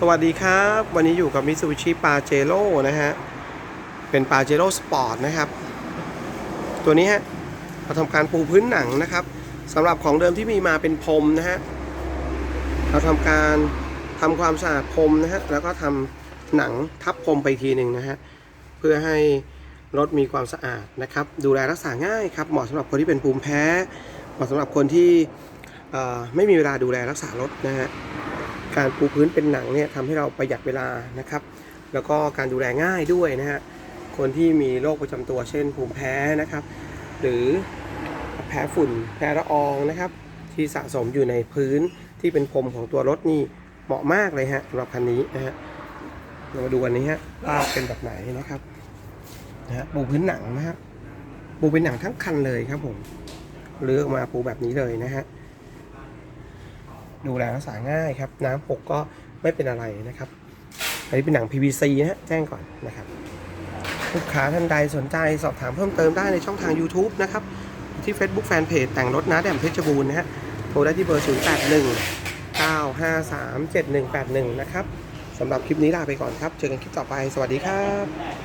สวัสดีครับ วันนี้อยู่กับมิ t ซูบิชิปาเจโร่นะฮะ เป็นปาเจโร่สปอร์ตนะครับ ตัวนี้ฮะเราทำการปูพื้นหนังนะครับสำหรับของเดิมที่มีมาเป็นพรมนะฮะ เราทำการทำความสะอาดพรมนะฮะ แล้วก็ทำหนังทับพรมไปทีหนึ่งนะฮะ เพื่อให้รถมีความสะอาดนะครับ ดูแลรักษาง่ายครับ เหมาะสำหรับคนที่เป็นภูมิแพ้ เหมาะสำหรับคนที่เอ่อไม่มีเวลาดูแลรักษารถนะฮะ การปูพื้นเป็นหนังเนี่ยทำให้เราประหยัดเวลานะครับ แล้วก็การดูแลง่ายด้วยนะฮะคนที่มีโรคประจำตัวเช่น ภูมิแพ้นะครับ หรือแพ้ฝุ่นแพ้ละอองนะครับ ที่สะสมอยู่ในพื้นที่เป็นพรมของตัวรถนี่เหมาะมากเลยฮะสำหรับคันนี้นะฮะเรามาดูกันนี้ฮะว่าเป็นแบบไหนนะครับนะฮะปูพื้นหนังนะฮะปูเป็นหนังทั้งคันเลยครับผมเลือกมาปูแบบนี้เลยนะฮะ ดูแลรักษาง่ายครับ น้ำหกก็ไม่เป็นอะไรนะครับ อันนี้เป็นหนัง PVC นะฮะแจ้งก่อนนะครับลูกค้าท่านใดสนใจสอบถามเพิ่มเติมได้ในช่องทาง YouTube นะครับ ที่ Facebook Fanpage แต่งรถนะแดมเพชรบูรณ์นะฮะโทรได้ที่เบอร์ 081 953 7181 นะครับสำหรับคลิปนี้ลาไปก่อนครับ เจอกันคลิปต่อไป สวัสดีครับ